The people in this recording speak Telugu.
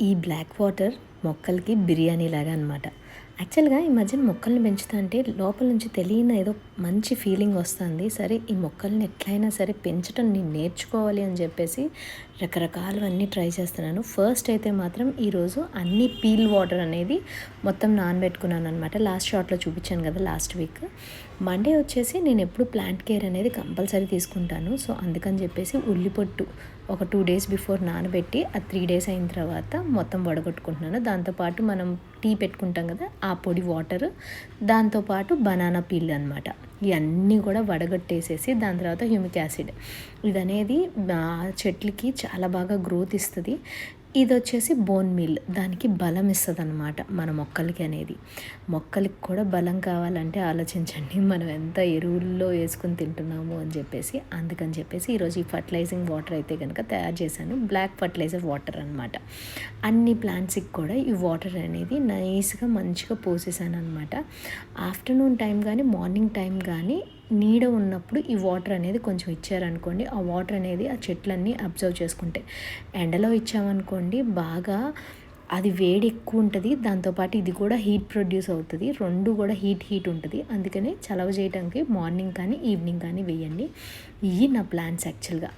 ఈ బ్లాక్ వాటర్ మొక్కలకి బిర్యానీ లాగా అనమాట యాక్చువల్గా ఈ మధ్యన మొక్కల్ని పెంచుతా అంటే లోపల నుంచి తెలియని ఏదో మంచి ఫీలింగ్ వస్తుంది. సరే ఈ మొక్కల్ని ఎట్లయినా సరే పెంచడం నేను నేర్చుకోవాలి అని చెప్పేసి రకరకాలవన్నీ ట్రై చేస్తున్నాను. ఫస్ట్ అయితే మాత్రం ఈరోజు అన్ని పీల్ వాటర్ అనేది మొత్తం నానబెట్టుకున్నాను అనమాట లాస్ట్ షాట్లో చూపించాను కదా లాస్ట్ వీక్ మండే వచ్చేసి నేను ఎప్పుడు ప్లాంట్ కేర్ అనేది కంపల్సరీ తీసుకుంటాను. సో అందుకని చెప్పేసి ఉల్లిపొట్టు ఒక టూ డేస్ బిఫోర్ నానబెట్టి ఆ త్రీ డేస్ అయిన తర్వాత మొత్తం వడగొట్టుకుంటున్నాను. దాంతోపాటు మనం టీ పెట్టుకుంటాం కదా ఆ పొడి వాటర్ దాంతోపాటు బనానా పీల్ అనమాట ఇవన్నీ కూడా వడగట్టేసేసి దాని తర్వాత హ్యూమిక్ యాసిడ్ ఇది అనేది చెట్లకి చాలా బాగా గ్రోత్ ఇస్తుంది. ఇది వచ్చేసి బోన్ మీల్. దానికి బలం ఇస్తుంది అనమాట మన మొక్కలకి అనేది. మొక్కలకి కూడా బలం కావాలంటే ఆలోచించండి. మనం ఎంత ఎరువుల్లో వేసుకుని తింటున్నాము అని చెప్పేసి అందుకని చెప్పేసి ఈరోజు ఈ ఫర్టిలైజింగ్ వాటర్ అయితే కనుక తయారు చేశాను. బ్లాక్ ఫర్టిలైజర్ వాటర్ అనమాట అన్ని ప్లాంట్స్కి కూడా ఈ వాటర్ అనేది నైస్గా మంచిగా పోసేసాను అనమాట ఆఫ్టర్నూన్ టైం కానీ మార్నింగ్ టైం కానీ నీడ ఉన్నప్పుడు ఈ వాటర్ అనేది కొంచెం ఇచ్చారనుకోండి ఆ వాటర్ అనేది ఆ చెట్లన్నీ అబ్జర్వ్ చేసుకుంటాయి ఎండలో ఇచ్చామనుకోండి బాగా అది వేడి ఎక్కువ ఉంటుంది దాంతోపాటు ఇది కూడా హీట్ ప్రొడ్యూస్ అవుతుంది రెండు కూడా హీట్ హీట్ ఉంటుంది. అందుకని చలవ చేయడానికి మార్నింగ్ కానీ ఈవినింగ్ కానీ వేయండి. ఇవి నా ప్లాన్స్ యాక్చువల్గా